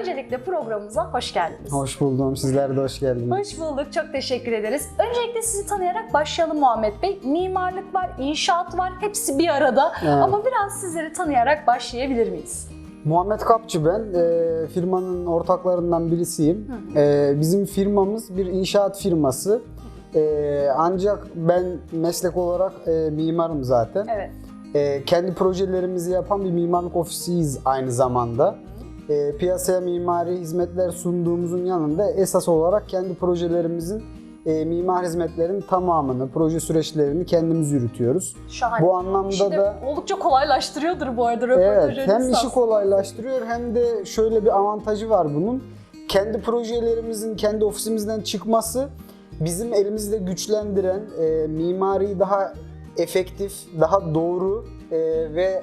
Öncelikle programımıza hoş geldiniz. Hoş buldum. Sizler de hoş geldiniz. Hoş bulduk, çok teşekkür ederiz. Öncelikle sizi tanıyarak başlayalım Muhammed Bey. Mimarlık var, inşaat var, hepsi bir arada. Evet. Ama biraz sizleri tanıyarak başlayabilir miyiz? Muhammed Kapçı ben. Ee, firmanın ortaklarından birisiyim. Ee, bizim firmamız bir inşaat firması. Ee, ancak ben meslek olarak e, mimarım zaten. Evet. Ee, kendi projelerimizi yapan bir mimarlık ofisiyiz aynı zamanda. Ee, piyasaya mimari hizmetler sunduğumuzun yanında esas olarak kendi projelerimizin e, mimar hizmetlerin tamamını, proje süreçlerini kendimiz yürütüyoruz. Şahane. Bu anlamda İşi da oldukça kolaylaştırıyordur bu arada Evet, röportaj hem öncesi işi kolaylaştırıyor hem de şöyle bir avantajı var bunun. Kendi projelerimizin kendi ofisimizden çıkması bizim elimizde güçlendiren, e, mimariyi daha efektif, daha doğru e, ve e,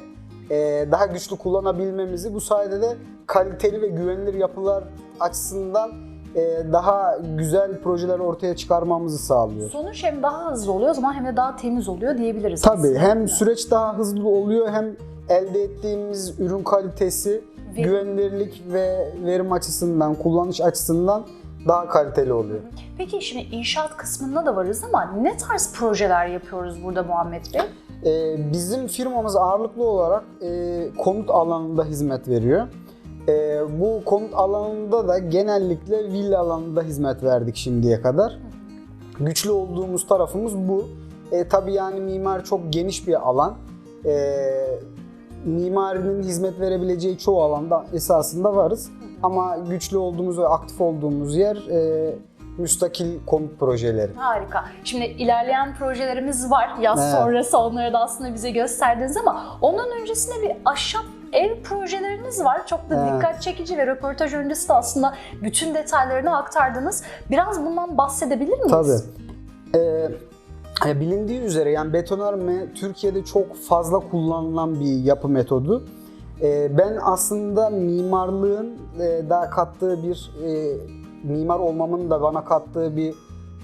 daha güçlü kullanabilmemizi bu sayede de kaliteli ve güvenilir yapılar açısından e, daha güzel projeler ortaya çıkarmamızı sağlıyor. Sonuç hem daha hızlı oluyor o zaman hem de daha temiz oluyor diyebiliriz. Tabii aslında. hem süreç daha hızlı oluyor hem elde ettiğimiz ürün kalitesi, Ve- güvenilirlik ve verim açısından, kullanış açısından daha kaliteli oluyor. Peki şimdi inşaat kısmında da varız ama ne tarz projeler yapıyoruz burada Muhammed Bey? Ee, bizim firmamız ağırlıklı olarak e, konut alanında hizmet veriyor. E, bu konut alanında da genellikle villa alanında hizmet verdik şimdiye kadar. Güçlü olduğumuz tarafımız bu. E, tabii yani mimar çok geniş bir alan. E, mimarinin hizmet verebileceği çoğu alanda esasında varız. Ama güçlü olduğumuz ve aktif olduğumuz yer e, müstakil konut projeleri. Harika. Şimdi ilerleyen projelerimiz var. Yaz Evet. sonrası onları da aslında bize gösterdiniz ama ondan öncesinde bir ahşap ev projeleriniz var. Çok da Evet. dikkat çekici ve röportaj öncesi de aslında bütün detaylarını aktardınız. Biraz bundan bahsedebilir miyiz? Tabii. Ee, e, bilindiği üzere yani betonarme Türkiye'de çok fazla kullanılan bir yapı metodu. Ee, ben aslında mimarlığın e, daha kattığı bir e, mimar olmamın da bana kattığı bir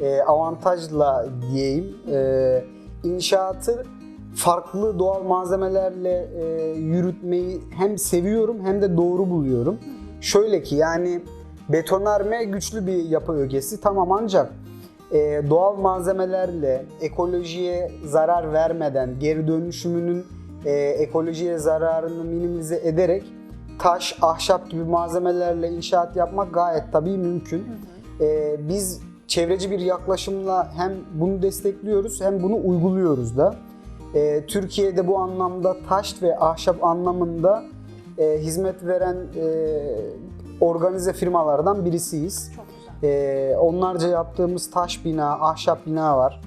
e, avantajla diyeyim. E, inşaatı farklı doğal malzemelerle e, yürütmeyi hem seviyorum hem de doğru buluyorum. Şöyle ki yani betonarme güçlü bir yapı ögesi tamam ancak e, doğal malzemelerle ekolojiye zarar vermeden geri dönüşümünün e, ekolojiye zararını minimize ederek taş, ahşap gibi malzemelerle inşaat yapmak gayet tabii mümkün. E, biz çevreci bir yaklaşımla hem bunu destekliyoruz hem bunu uyguluyoruz da. E, Türkiye'de bu anlamda taş ve ahşap anlamında e, hizmet veren e, organize firmalardan birisiyiz. Çok güzel. Ee, onlarca yaptığımız taş bina, ahşap bina var.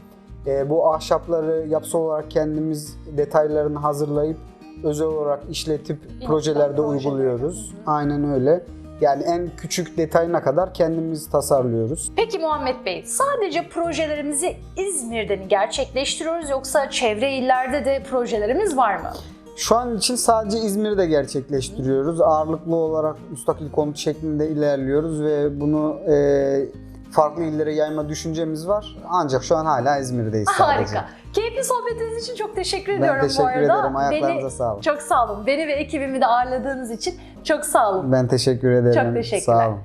Ee, bu ahşapları yapısal olarak kendimiz detaylarını hazırlayıp özel olarak işletip projelerde projeleri. uyguluyoruz. Aynen öyle. Yani en küçük detayına kadar kendimiz tasarlıyoruz. Peki Muhammed Bey, sadece projelerimizi İzmir'de mi gerçekleştiriyoruz yoksa çevre illerde de projelerimiz var mı? Şu an için sadece İzmir'de gerçekleştiriyoruz. Ağırlıklı olarak müstakil konut şeklinde ilerliyoruz ve bunu e, farklı illere yayma düşüncemiz var. Ancak şu an hala İzmir'deyiz sadece. Harika. Keyifli sohbetiniz için çok teşekkür Ben ediyorum teşekkür bu arada. ederim. Ayaklarınıza Beni, sağlık. Çok sağ olun. Beni ve ekibimi de ağırladığınız için çok sağ olun. Ben teşekkür ederim. Çok teşekkürler. Sağ olun.